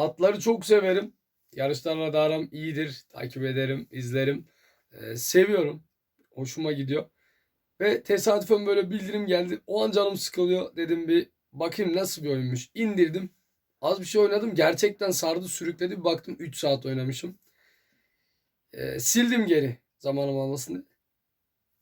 Atları çok severim. Yarışlarla da aram iyidir. Takip ederim, izlerim. Ee, seviyorum. Hoşuma gidiyor. Ve tesadüfen böyle bildirim geldi. O an canım sıkılıyor. Dedim bir bakayım nasıl bir oyunmuş. İndirdim. Az bir şey oynadım. Gerçekten sardı sürükledi. Bir baktım 3 saat oynamışım. Ee, sildim geri zamanım almasın diye.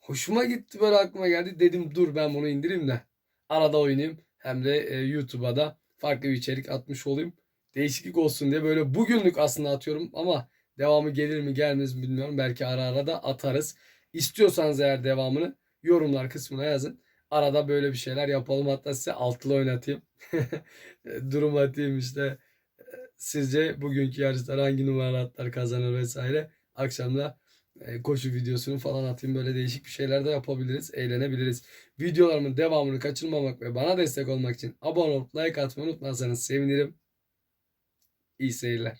Hoşuma gitti böyle aklıma geldi. Dedim dur ben bunu indireyim de arada oynayayım. Hem de e, YouTube'a da farklı bir içerik atmış olayım. Değişiklik olsun diye böyle bugünlük aslında atıyorum ama devamı gelir mi gelmez mi bilmiyorum. Belki ara ara da atarız. İstiyorsanız eğer devamını yorumlar kısmına yazın. Arada böyle bir şeyler yapalım. Hatta size altılı oynatayım. Durum atayım işte. Sizce bugünkü yarışlar hangi numaralı atlar kazanır vesaire. Akşam da e, koşu videosunu falan atayım. Böyle değişik bir şeyler de yapabiliriz. Eğlenebiliriz. Videolarımın devamını kaçırmamak ve bana destek olmak için abone olup like atmayı unutmazsanız sevinirim. İyi seyirler.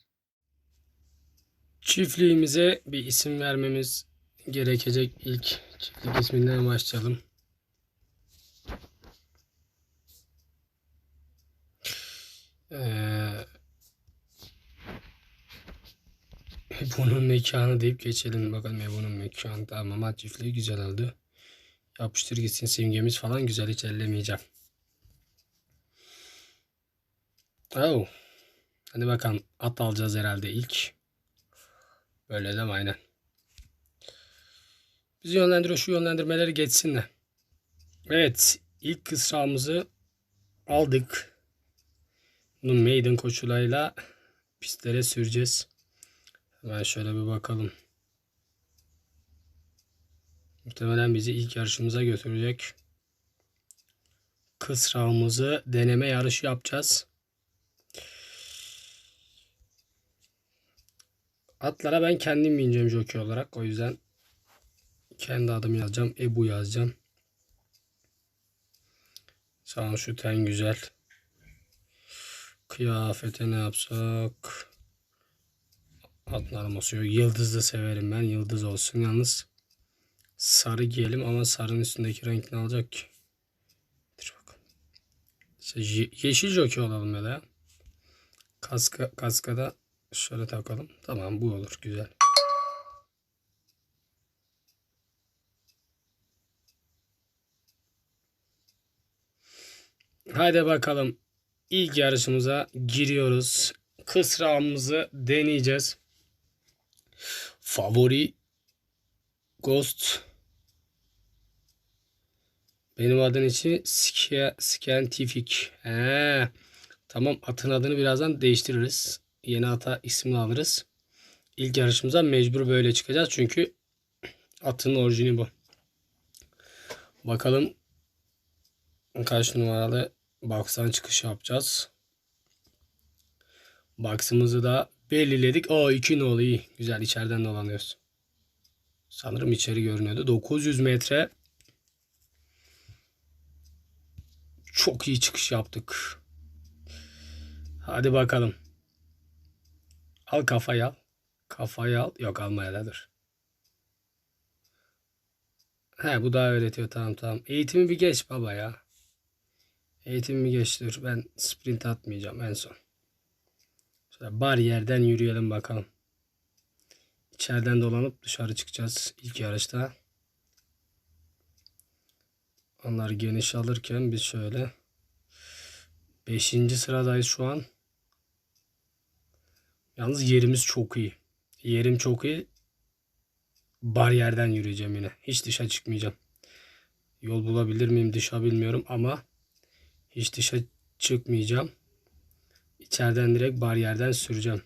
Çiftliğimize bir isim vermemiz gerekecek. İlk çiftlik isminden başlayalım. Ee, bunun mekanı deyip geçelim. Bakalım bunun mekanı. Tamam at çiftliği güzel oldu. Yapıştır gitsin simgemiz falan güzel hiç ellemeyeceğim. Oh. Hadi bakalım at alacağız herhalde ilk. Böyle de aynen. Bizi yönlendiriyor şu yönlendirmeleri geçsinler. Evet ilk kısrağımızı aldık. Bunun maiden koşulayla pistlere süreceğiz. Hemen şöyle bir bakalım. Muhtemelen bizi ilk yarışımıza götürecek. Kısrağımızı deneme yarışı yapacağız. Atlara ben kendim bineceğim jockey olarak. O yüzden kendi adımı yazacağım. Ebu yazacağım. Sağ şu ten güzel. Kıyafete ne yapsak? Atlarım olsun. Yıldız da severim ben. Yıldız olsun. Yalnız sarı giyelim ama sarının üstündeki renk ne alacak ki? Dur bakalım. İşte ye- yeşil jockey olalım ya da. Kaska, kaskada şöyle takalım. Tamam bu olur. Güzel. Haydi bakalım. İlk yarışımıza giriyoruz. Kısrağımızı deneyeceğiz. Favori Ghost benim adın için Scientific. He. Tamam atın adını birazdan değiştiririz. Yeni ata ismini alırız. İlk yarışımıza mecbur böyle çıkacağız. Çünkü atın orijini bu. Bakalım kaç numaralı box'tan çıkış yapacağız. Box'ımızı da belirledik. O 2 nolu iyi. Güzel içeriden dolanıyoruz. Sanırım içeri görünüyordu. 900 metre. Çok iyi çıkış yaptık. Hadi bakalım. Al kafayı al. Kafayı al. Yok almaya da dur. He bu daha öğretiyor. Tamam tamam. Eğitimi bir geç baba ya. Eğitimi bir geç dur. Ben sprint atmayacağım en son. Şöyle bariyerden yürüyelim bakalım. İçeriden dolanıp dışarı çıkacağız ilk yarışta. Onlar geniş alırken biz şöyle 5. sıradayız şu an. Yalnız yerimiz çok iyi. Yerim çok iyi. Bariyerden yürüyeceğim yine. Hiç dışa çıkmayacağım. Yol bulabilir miyim dışa bilmiyorum ama hiç dışa çıkmayacağım. İçeriden direkt bariyerden süreceğim.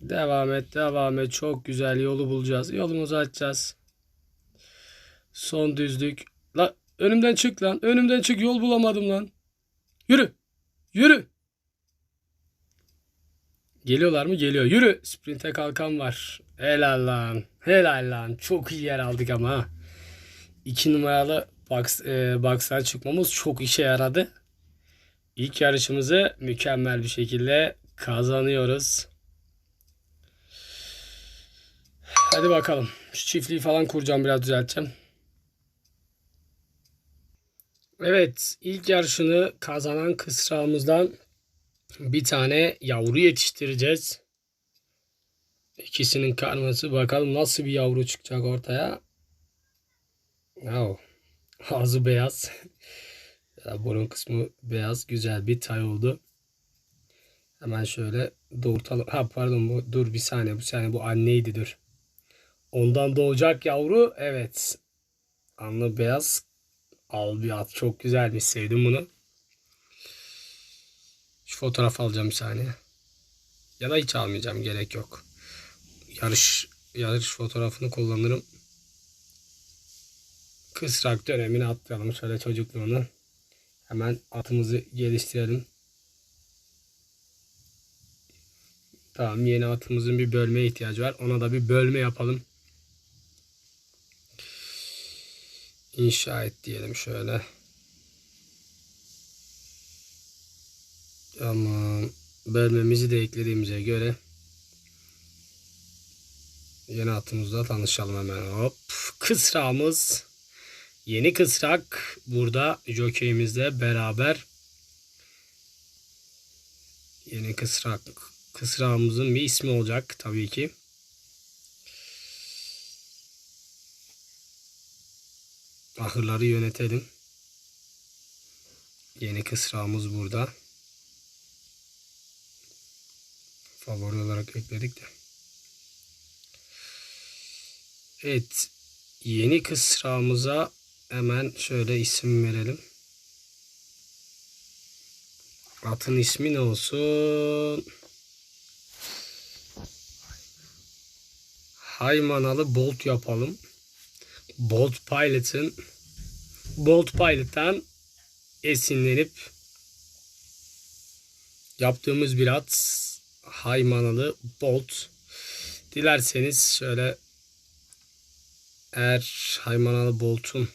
Devam et, devam et. Çok güzel yolu bulacağız. Yolumuzu açacağız. Son düzlük. La önümden çık lan. Önümden çık. Yol bulamadım lan. Yürü. Yürü. Geliyorlar mı? Geliyor. Yürü. Sprinte kalkan var. Helal lan. Helal lan. Çok iyi yer aldık ama. ha. İki numaralı box, e, çıkmamız çok işe yaradı. İlk yarışımızı mükemmel bir şekilde kazanıyoruz. Hadi bakalım. Şu çiftliği falan kuracağım biraz düzelteceğim. Evet ilk yarışını kazanan kısrağımızdan Bir tane yavru yetiştireceğiz. İkisinin karması bakalım nasıl bir yavru çıkacak ortaya. Oh. Ağzı beyaz. Ya burun kısmı beyaz. Güzel bir tay oldu. Hemen şöyle doğurtalım. Ha pardon bu dur bir saniye. Bu saniye bu anneydi dur. Ondan doğacak yavru. Evet. Anlı beyaz. Al bir at. Çok güzelmiş. Sevdim bunu. Şu fotoğraf alacağım bir saniye. Ya da hiç almayacağım. Gerek yok. Yarış yarış fotoğrafını kullanırım. Kısrak dönemini atlayalım. Şöyle çocukluğunu. Hemen atımızı geliştirelim. Tamam yeni atımızın bir bölmeye ihtiyacı var. Ona da bir bölme yapalım. İnşa et diyelim şöyle. Tamam. Bölmemizi de eklediğimize göre yeni atımızla tanışalım hemen. Hop. Kısrağımız yeni kısrak burada jokeyimizle beraber yeni kısrak kısrağımızın bir ismi olacak tabii ki. Ahırları yönetelim. Yeni kısrağımız burada. Favori olarak ekledik de. Evet. Yeni kısrağımıza hemen şöyle isim verelim. Atın ismi ne olsun? Haymanalı Bolt yapalım. Bolt Pilot'ın Bolt Pilot'tan esinlenip yaptığımız bir at Haymanalı Bolt. Dilerseniz şöyle eğer Haymanalı Bolt'un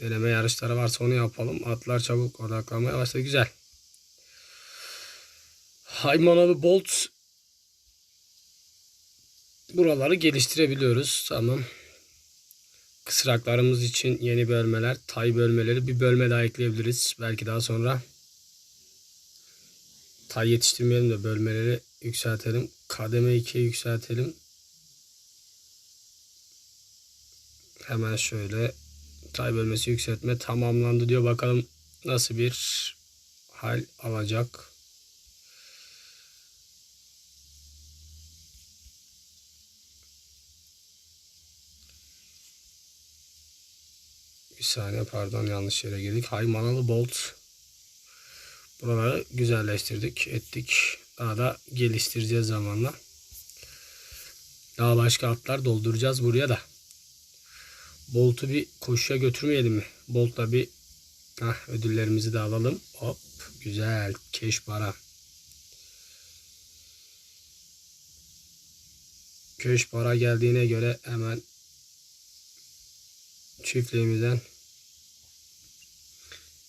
deneme yarışları varsa onu yapalım. Atlar çabuk odaklanmaya başladı. Güzel. Haymanalı Bolt buraları geliştirebiliyoruz. Tamam. Kısraklarımız için yeni bölmeler, tay bölmeleri bir bölme daha ekleyebiliriz. Belki daha sonra tay yetiştirmeyelim de bölmeleri yükseltelim. Kademe 2'ye yükseltelim. Hemen şöyle tay bölmesi yükseltme tamamlandı diyor. Bakalım nasıl bir hal alacak. Bir saniye pardon yanlış yere girdik. Haymanalı Bolt. Buraları güzelleştirdik, ettik. Daha da geliştireceğiz zamanla. Daha başka atlar dolduracağız buraya da. Bolt'u bir koşuya götürmeyelim mi? Bolt'la bir heh, ödüllerimizi de alalım. Hop güzel keş para. Keş para geldiğine göre hemen çiftliğimizden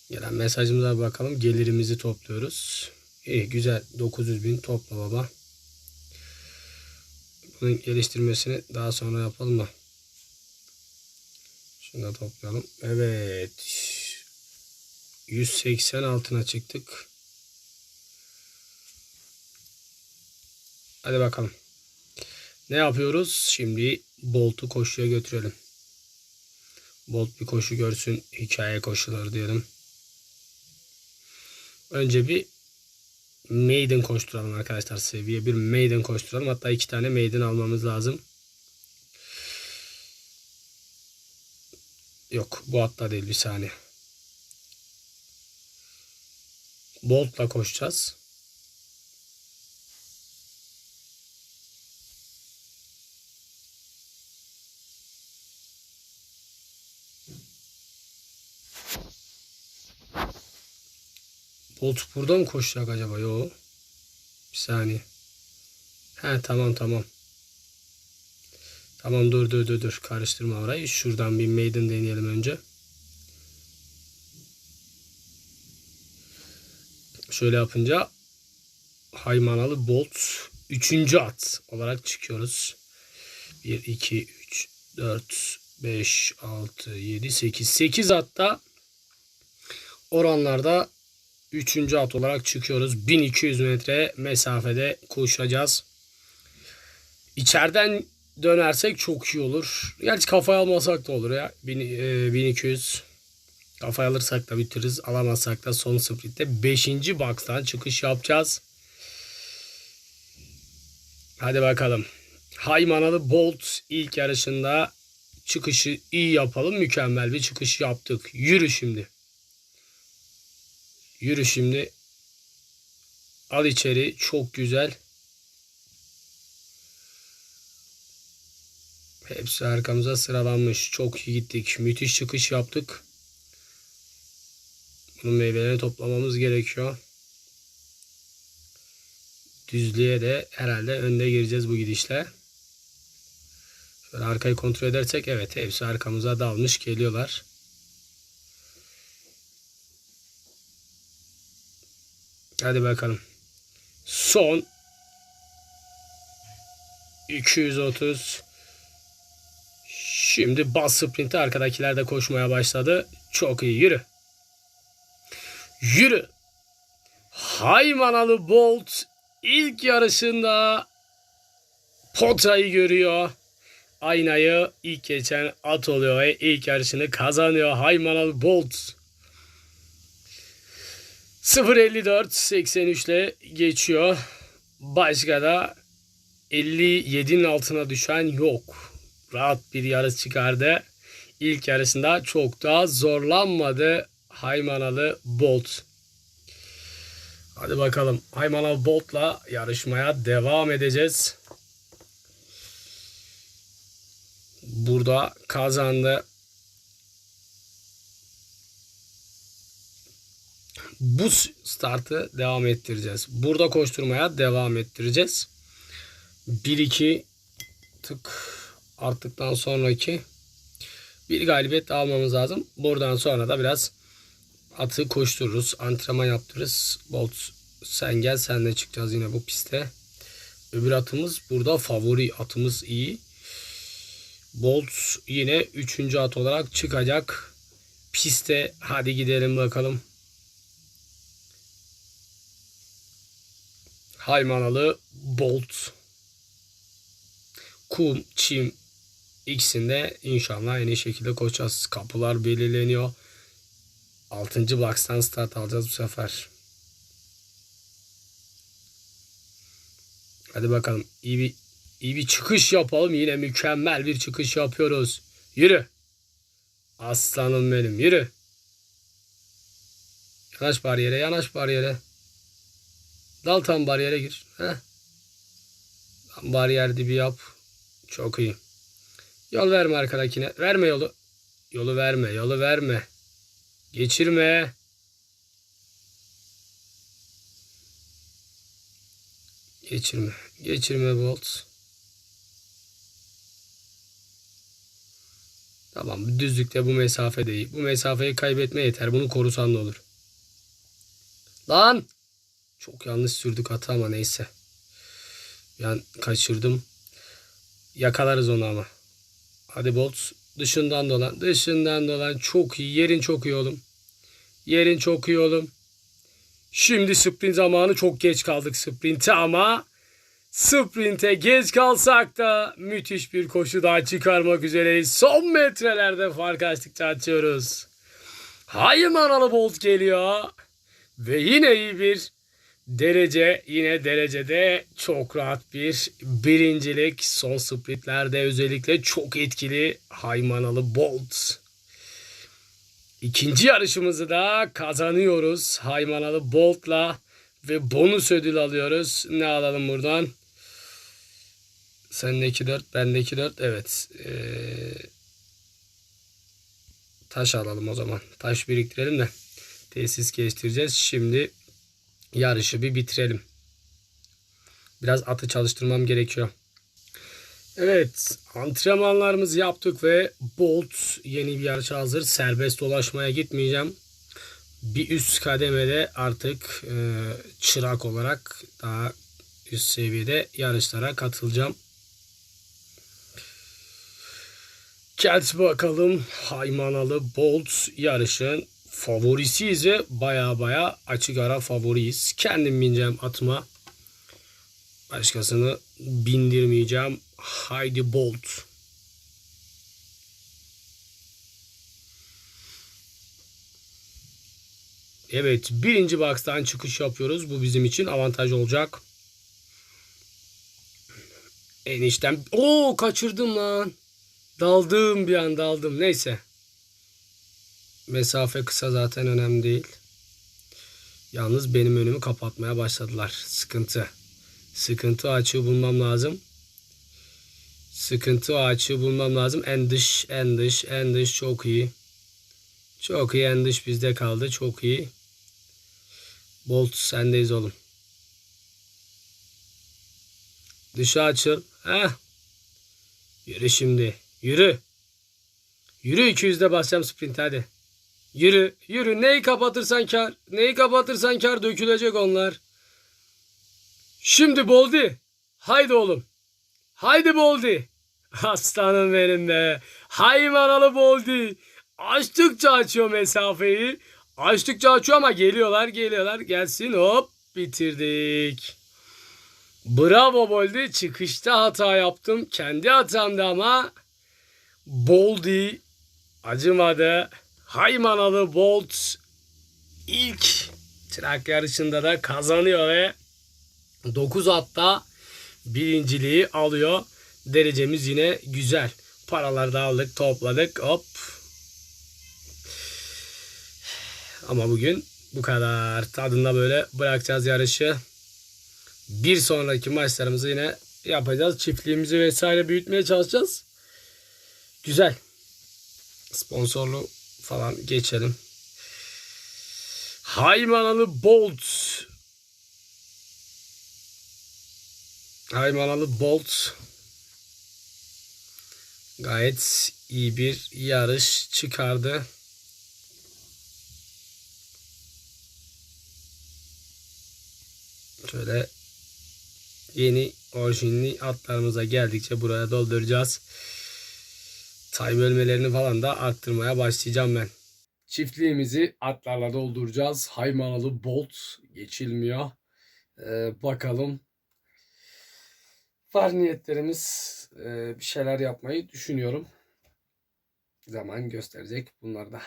gelen mesajımıza bakalım. Gelirimizi topluyoruz. İyi güzel 900 bin topla baba. Bunun geliştirmesini daha sonra yapalım mı? Şunu da toplayalım. Evet. 180 altına çıktık. Hadi bakalım. Ne yapıyoruz? Şimdi Bolt'u koşuya götürelim. Bolt bir koşu görsün. Hikaye koşuları diyelim. Önce bir maiden koşturalım arkadaşlar. Seviye bir maiden koşturalım. Hatta iki tane maiden almamız lazım. Yok bu hatta değil bir saniye. Bolt'la koşacağız. Bolt burada mı koşacak acaba? Yo. Bir saniye. He tamam tamam. Tamam dur dur dur dur. Karıştırma orayı. Şuradan bir maiden deneyelim önce. Şöyle yapınca Haymanalı Bolt 3. at olarak çıkıyoruz. 1, 2, 3, 4, 5, 6, 7, 8. 8 atta oranlarda 3. at olarak çıkıyoruz. 1200 metre mesafede koşacağız. İçeriden dönersek çok iyi olur. Gerçi kafaya almasak da olur ya. Bin- e, 1200 kafaya alırsak da bitiririz. Alamazsak da son sprintte 5. box'tan çıkış yapacağız. Hadi bakalım. Haymanalı Bolt ilk yarışında çıkışı iyi yapalım. Mükemmel bir çıkış yaptık. Yürü şimdi. Yürü şimdi. Al içeri. Çok güzel. Hepsi arkamıza sıralanmış. Çok iyi gittik. Müthiş çıkış yaptık. Bunun meyvelerini toplamamız gerekiyor. Düzlüğe de herhalde önde gireceğiz bu gidişle. Şöyle arkayı kontrol edersek evet hepsi arkamıza dalmış geliyorlar. Hadi bakalım. Son 230 Şimdi bas sprinti arkadakiler de koşmaya başladı. Çok iyi yürü. Yürü. Haymanalı Bolt ilk yarışında potayı görüyor. Aynayı ilk geçen at oluyor ve ilk yarışını kazanıyor Haymanalı Bolt. 0.54 83 ile geçiyor. Başka da 57'nin altına düşen yok. Rahat bir yarış çıkardı. İlk yarışında çok daha zorlanmadı Haymanalı Bolt. Hadi bakalım Haymanalı Bolt'la yarışmaya devam edeceğiz. Burada kazandı. Bu startı devam ettireceğiz. Burada koşturmaya devam ettireceğiz. 1-2 tık arttıktan sonraki bir galibiyet almamız lazım. Buradan sonra da biraz atı koştururuz. Antrenman yaptırırız. Bolt sen gel senle çıkacağız yine bu piste. Öbür atımız burada favori atımız iyi. Bolt yine 3. at olarak çıkacak. Piste hadi gidelim bakalım. Haymanalı Bolt. Kum, çim ikisinde inşallah aynı şekilde koşacağız. Kapılar belirleniyor. 6. box'tan start alacağız bu sefer. Hadi bakalım. İyi bir iyi bir çıkış yapalım. Yine mükemmel bir çıkış yapıyoruz. Yürü. Aslanım benim. Yürü. Yanaş bariyere, yanaş bariyere. Dal tam bariyere gir. Heh. Bariyer dibi yap. Çok iyi. Yol verme arkadakine. Verme yolu. Yolu verme, yolu verme. Geçirme. Geçirme. Geçirme Bolt. Tamam düzlükte bu mesafe değil. Bu mesafeyi kaybetme yeter. Bunu korusan da olur. Lan! Çok yanlış sürdük hata ama neyse. Ben kaçırdım. Yakalarız onu ama. Hadi Bolt dışından dolan. Dışından dolan. Çok iyi. Yerin çok iyi oğlum. Yerin çok iyi oğlum. Şimdi sprint zamanı çok geç kaldık sprinte ama sprinte geç kalsak da müthiş bir koşu daha çıkarmak üzereyiz. Son metrelerde fark açtıkça açıyoruz. Haymanalı Bolt geliyor. Ve yine iyi bir derece. Yine derecede çok rahat bir birincilik. Son sprintlerde özellikle çok etkili Haymanalı Bolt. İkinci yarışımızı da kazanıyoruz. Haymanalı Bolt'la ve bonus ödül alıyoruz. Ne alalım buradan? Sendeki 4, bendeki 4. Evet. Ee, taş alalım o zaman. Taş biriktirelim de tesis geliştireceğiz. Şimdi yarışı bir bitirelim. Biraz atı çalıştırmam gerekiyor. Evet antrenmanlarımızı yaptık ve Bolt yeni bir yarışa hazır. Serbest dolaşmaya gitmeyeceğim. Bir üst kademede artık e, çırak olarak daha üst seviyede yarışlara katılacağım. Gel bakalım Haymanalı Bolt yarışın favorisiyiz ve baya baya açık ara favoriyiz. Kendim bineceğim atıma. Başkasını bindirmeyeceğim. Haydi Bolt. Evet birinci box'tan çıkış yapıyoruz. Bu bizim için avantaj olacak. Enişten. Oo kaçırdım lan. Daldım bir an daldım. Neyse. Mesafe kısa zaten önemli değil. Yalnız benim önümü kapatmaya başladılar. Sıkıntı. Sıkıntı açığı bulmam lazım. Sıkıntı açığı bulmam lazım. En dış, en dış, en dış çok iyi. Çok iyi en dış bizde kaldı. Çok iyi. Bolt sendeyiz oğlum. Dışa açıl. Heh. Yürü şimdi. Yürü. Yürü 200'de basacağım sprint hadi. Yürü. Yürü. Neyi kapatırsan kar. Neyi kapatırsan kar dökülecek onlar. Şimdi Boldi. Haydi oğlum. Haydi Boldi. Aslanım benim be. Haymanalı Boldi. Açtıkça açıyor mesafeyi. Açtıkça açıyor ama geliyorlar geliyorlar. Gelsin hop bitirdik. Bravo Boldi. Çıkışta hata yaptım. Kendi hatamdı ama Boldi acımadı. Haymanalı Bolt ilk trak yarışında da kazanıyor ve 9 hatta birinciliği alıyor. Derecemiz yine güzel. Paraları da aldık, topladık. Hop. Ama bugün bu kadar. Tadında böyle bırakacağız yarışı. Bir sonraki maçlarımızı yine yapacağız. Çiftliğimizi vesaire büyütmeye çalışacağız. Güzel. Sponsorlu falan geçelim. Haymanalı Bolt. Haymanalı Bolt. Gayet iyi bir yarış çıkardı. Şöyle yeni orijinli atlarımıza geldikçe buraya dolduracağız. Tay bölmelerini falan da arttırmaya başlayacağım ben. Çiftliğimizi atlarla dolduracağız. Haymanalı Bolt geçilmiyor. Ee, bakalım. Var niyetlerimiz. Ee, bir şeyler yapmayı düşünüyorum. Zaman gösterecek bunlar da.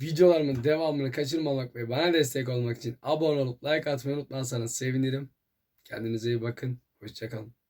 Videolarımın devamını kaçırmamak ve bana destek olmak için abone olup like atmayı unutmazsanız sevinirim. Kendinize iyi bakın. Hoşçakalın.